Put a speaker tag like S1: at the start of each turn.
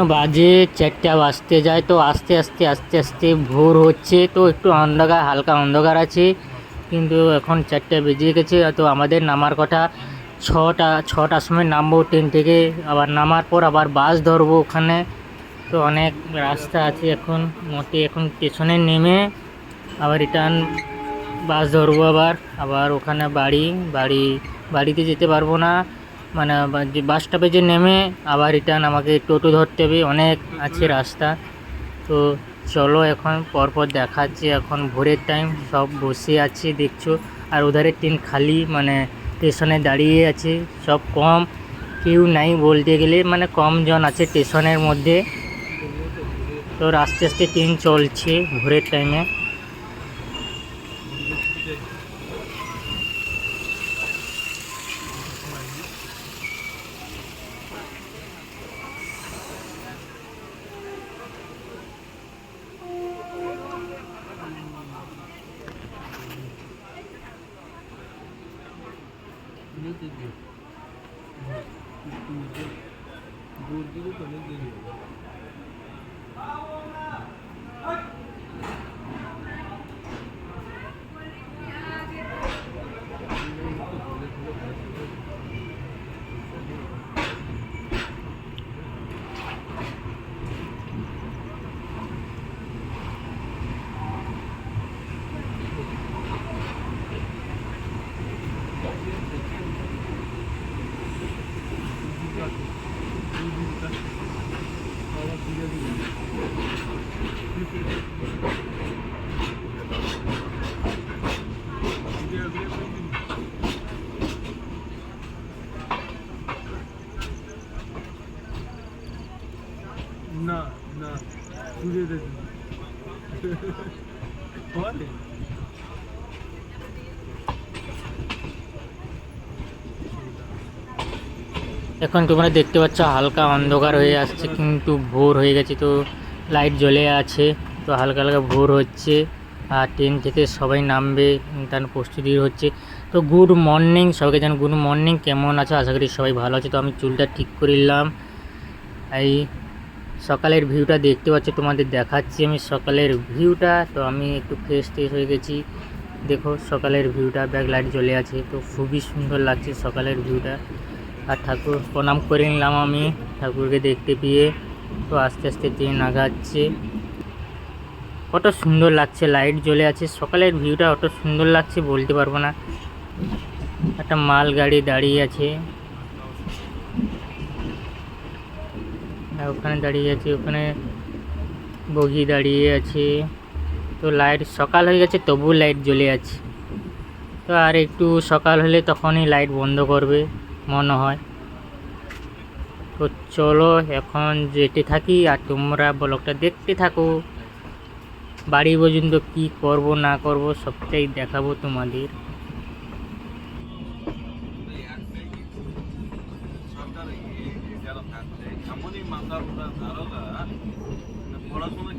S1: বাজে চারটা বাজতে যায় তো আস্তে আস্তে আস্তে আস্তে ভোর হচ্ছে। তো একটু অন্ধকার, হালকা অন্ধকার আছে। কিন্তু এখন চারটা বেজে গেছে তো আমাদের নামার কথা। ছটা, ছটার সময় নামবো ট্রেন থেকে, আবার নামার পর আবার বাস ধরবো ওখানে। তো অনেক রাস্তা আছে এখন, মোটে এখন স্টেশনে নেমে আবার রিটার্ন বাস ধরবো আবার। আবার ওখানে বাড়ি বাড়ি, বাড়িতে যেতে পারব না। মানে যে বাস স্টপে যে নেমে আবার রিটার্ন আমাকে টোটো ধরতে হবে, অনেক আছে রাস্তা। তো চলো এখন পরপর দেখাচ্ছি, এখন ভোরের টাইম সব বসে আছে, দেখছ। আর ওধারে ট্রেন খালি মানে স্টেশনে দাঁড়িয়ে আছে, সব কম। কেউ নাই বলতে গেলে মানে কম জন আছে স্টেশনের মধ্যে। তো আস্তে আস্তে ট্রেন চলছে ভোরের টাইমে
S2: नहीं दीजिए दूर दूर को नहीं दीजिए দিকে তো অনেক দেরি হবে না না ঘুরে দেখি পরে
S1: এখন তোমরা দেখতে পাচ্ছ হালকা অন্ধকার হয়ে আসছে, কিন্তু ভোর হয়ে গেছে তো লাইট জ্বলে আছে, তো হালকা হালকা ভোর হচ্ছে। আর ট্রেন থেকে সবাই নামবে, তার প্রস্তুতি হচ্ছে। তো গুড মর্নিং সবাইকে জান গুড মর্নিং কেমন আছো? আশা করি সবাই ভালো আছে। তো আমি চুলটা ঠিক করে নিলাম। এই সকালের ভিউটা দেখতে পাচ্ছ, তোমাদের দেখাচ্ছি আমি সকালের ভিউটা তো আমি একটু ফ্রেশ ট্রেশ হয়ে গেছি। দেখো সকালের ভিউটা ব্যাক লাইট জ্বলে আছে, তো খুবই সুন্দর লাগছে সকালের ভিউটা আর ঠাকুর প্রণাম করে নিলাম আমি। ঠাকুরকে দেখতে পেয়ে তো আস্তে আস্তে ট্রেন আগাচ্ছে কত সুন্দর লাগছে, লাইট জ্বলে আছে। সকালের ভিউটা অত সুন্দর লাগছে বলতে পারব না। একটা মাল গাড়ি দাঁড়িয়ে আছে। ওখানে দাঁড়িয়ে আছে, ওখানে বগি দাঁড়িয়ে আছে। তো লাইট সকাল হয়ে গেছে তবু লাইট জ্বলে আছে। তো আর একটু সকাল হলে তখনই লাইট বন্ধ করবে। মনে হয়। তো চলো এখন যেতে থাকি আর তোমরা ব্লগটা দেখতে থাকো। বাড়ি পর্যন্ত কি করব, না করব সবটাই দেখাবো তোমাদের।
S2: পড়াশোনা